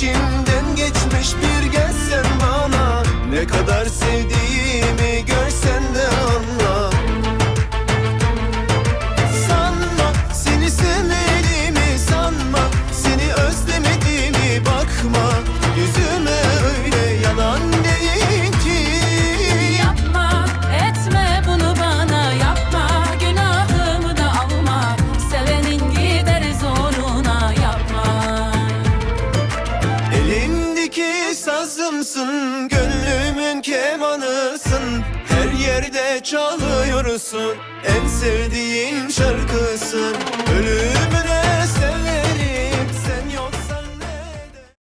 İçimden geçmiş bir gelsen bana. Ne kadar sevdiğim Çalımsın gönlümün kemanısın. Her yerde çalıyorsun. En sevdiğim şarkı